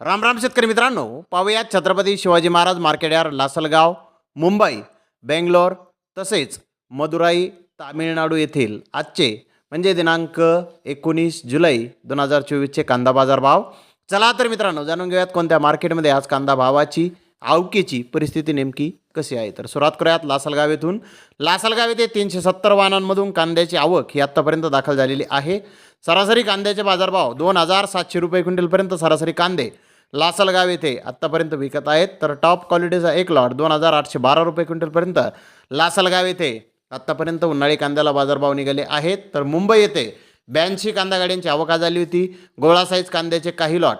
राम राम शेतकरी मित्रांनो पाहूयात छत्रपती शिवाजी महाराज मार्केट यार्ड लासलगाव मुंबई बेंगलोर तसेच मदुराई तामिळनाडू येथील आजचे म्हणजे दिनांक एकोणीस जुलै दोन हजार चोवीसचे कांदा बाजार भाव. चला तर मित्रांनो जाणून घेऊयात कोणत्या मार्केटमध्ये आज कांदा भावाची आवकेची परिस्थिती नेमकी कशी आहे? तर सुरुवात करूयात लासलगाव येथून. लासलगाव येथे तीनशे सत्तर वाहनांमधून कांद्याची आवक ही आत्तापर्यंत दाखल झालेली आहे. सरासरी कांद्याचे बाजारभाव दोन हजार सातशे रुपये क्विंटलपर्यंत सरासरी कांदे लासलगाव येथे आत्तापर्यंत विकत आहेत. तर टॉप क्वालिटीचा एक लॉट दोन हजार आठशे बारा रुपये क्विंटलपर्यंत लासलगाव येथे आत्तापर्यंत उन्हाळी कांद्याला बाजारभाव निघाले आहेत. तर मुंबई येथे ब्याऐंशी कांदा गाड्यांची आवका झाली होती. गोळा साईज कांद्याचे काही लॉट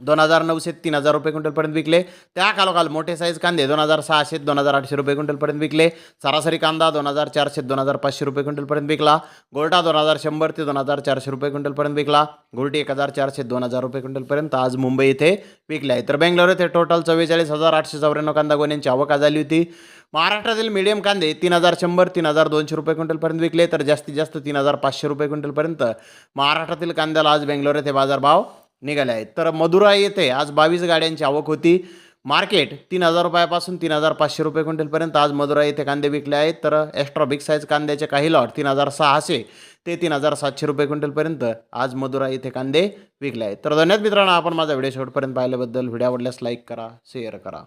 दोन हजार नऊशे तीन हजार रुपये क्विंटलपर्यंत विकले. त्या खालोखाल मोठे साईज कांदे दोन हजार सहाशे दोन हजार आठशे रुपये क्विंटलपर्यंत विकले. सरासरी कांदा दोन हजार चारशे दोन हजार पाचशे रुपये क्विंटलपर्यंत विकला. गोल्टा दोन हजार शंभर ते दोन हजार चारशे रुपये क्विंटलपर्यंत विकला. गोल्टी एक हजार चारशे दोन हजार रुपये क्विंटलपर्यंत आज मुंबई इथे विकले आहे तर बेंगलोर येथे टोटल चव्वेचाळीस हजार आठशे चौऱ्याण्णव कांदा गोण्यांची आवक झाली होती. महाराष्ट्रातील मीडियम कांदे तीन हजार शंभर तीन हजार दोनशे रुपये क्विंटलपर्यंत विकले. तर जास्तीत जास्त तीन हजार पाचशे रुपये क्विंटलपर्यंत महाराष्ट्रातील कांद्याला आज बेंगलोर येथे बाजारभाव निघाले आहेत. तर मदुराई येथे आज बावीस गाड्यांची आवक होती. मार्केट तीन हजार रुपयापासून तीन हजार पाचशे रुपये क्विंटलपर्यंत आज मदुराई येथे कांदे विकले आहेत. तर एक्स्ट्रा बिग साईज कांद्याचे काही लॉट तीन हजार सहाशे ते तीन हजार सातशे रुपये क्विंटलपर्यंत आज मदुराई येथे कांदे विकले आहेत. तर धन्यवाद मित्रांनो आपण माझा व्हिडिओ शेवटपर्यंत पाहिल्याबद्दल. व्हिडिओ आवडल्यास लाईक करा शेअर करा.